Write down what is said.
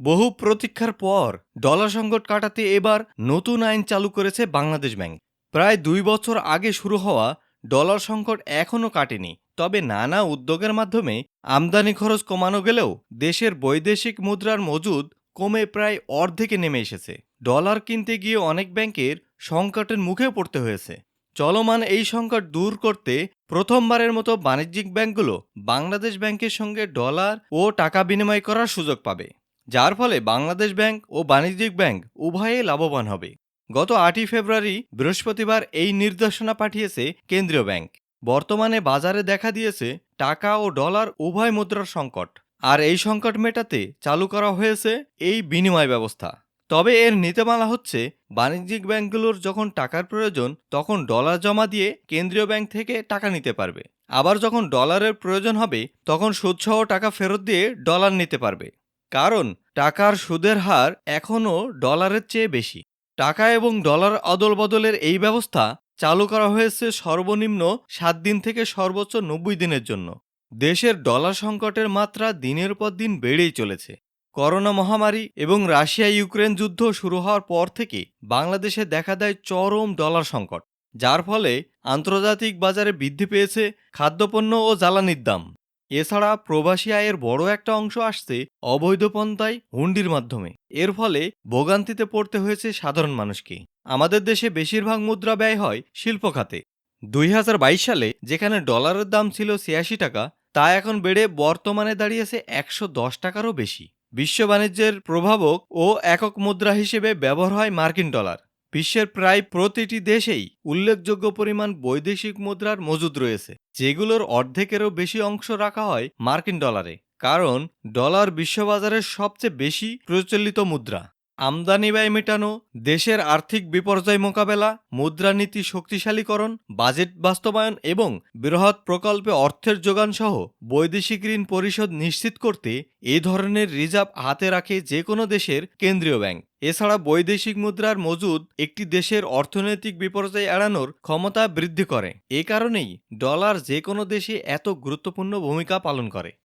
বহু প্রতীক্ষার পর ডলার সংকট কাটাতে এবার নতুন আইন চালু করেছে বাংলাদেশ ব্যাংক। প্রায় দুই বছর আগে শুরু হওয়া ডলার সংকট এখনও কাটেনি, তবে নানা উদ্যোগের মাধ্যমে আমদানি খরচ কমানো গেলেও দেশের বৈদেশিক মুদ্রার মজুদ কমে প্রায় অর্ধেকে নেমে এসেছে। ডলার কিনতে গিয়ে অনেক ব্যাংকের সংকটের মুখে পড়তে হয়েছে। চলমান এই সংকট দূর করতে প্রথমবারের মতো বাণিজ্যিক ব্যাংকগুলো বাংলাদেশ ব্যাংকের সঙ্গে ডলার ও টাকা বিনিময় করার সুযোগ পাবে। যার ফলে বাংলাদেশ ব্যাংক ও বাণিজ্যিক ব্যাংক উভয়ে লাভবান হবে। গত আটই ফেব্রুয়ারি বৃহস্পতিবার এই নির্দেশনা পাঠিয়েছে কেন্দ্রীয় ব্যাংক। বর্তমানে বাজারে দেখা দিয়েছে টাকা ও ডলার উভয় মুদ্রার সংকট। আর এই সংকট মেটাতে চালু করা হয়েছে এই বিনিময় ব্যবস্থা। তবে এর নীতিমালা হচ্ছে, বাণিজ্যিক ব্যাংকগুলোর যখন টাকার প্রয়োজন, তখন ডলার জমা দিয়ে কেন্দ্রীয় ব্যাংক থেকে টাকা নিতে পারবে। আবার যখন ডলারের প্রয়োজন হবে, তখন সুদসহ টাকা ফেরত দিয়ে ডলার নিতে পারবে। কারণ টাকার সুদের হার এখনও ডলারের চেয়ে বেশি। টাকা এবং ডলার অদল বদলের এই ব্যবস্থা চালু করা হয়েছে সর্বনিম্ন সাত দিন থেকে সর্বোচ্চ নব্বই দিনের জন্য। দেশের ডলার সংকটের মাত্রা দিনের পর দিন বেড়েই চলেছে। করোনা মহামারী এবং রাশিয়া ইউক্রেন যুদ্ধ শুরু হওয়ার পর থেকে বাংলাদেশে দেখা দেয় চরম ডলার সংকট, যার ফলে আন্তর্জাতিক বাজারে বৃদ্ধি পেয়েছে খাদ্যপণ্য ও জ্বালানির দাম। এছাড়া প্রবাসী আয়ের বড় একটা অংশ আসছে অবৈধ পন্থায় হুন্ডির মাধ্যমে। এর ফলে ভোগান্তিতে পড়তে হয়েছে সাধারণ মানুষকে। আমাদের দেশে বেশিরভাগ মুদ্রা ব্যয় হয় শিল্প খাতে। দুই হাজার বাইশ সালে যেখানে ডলারের দাম ছিল ছিয়াশি টাকা, তা এখন বেড়ে বর্তমানে দাঁড়িয়েছে একশো দশ টাকারও বেশি। বিশ্ব বাণিজ্যের প্রভাবক ও একক মুদ্রা হিসেবে ব্যবহার হয় মার্কিন ডলার। বিশ্বের প্রায় প্রতিটি দেশেই উল্লেখযোগ্য পরিমাণ বৈদেশিক মুদ্রার মজুদ রয়েছে, যেগুলোর অর্ধেকেরও বেশি অংশ রাখা হয় মার্কিন ডলারে, কারণ ডলার বিশ্ববাজারের সবচেয়ে বেশি প্রচলিত মুদ্রা। আমদানি ব্যয় মেটানো, দেশের আর্থিক বিপর্যয় মোকাবেলা, মুদ্রানীতি শক্তিশালীকরণ, বাজেট বাস্তবায়ন এবং বৃহৎ প্রকল্পে অর্থের যোগান সহ বৈদেশিক ঋণ পরিশোধ নিশ্চিত করতে এ ধরনের রিজার্ভ হাতে রাখে যে কোনো দেশের কেন্দ্রীয় ব্যাংক। এছাড়া বৈদেশিক মুদ্রার মজুদ একটি দেশের অর্থনৈতিক বিপর্যয় এড়ানোর ক্ষমতা বৃদ্ধি করে। এ কারণেই ডলার যে কোনো দেশে এত গুরুত্বপূর্ণ ভূমিকা পালন করে।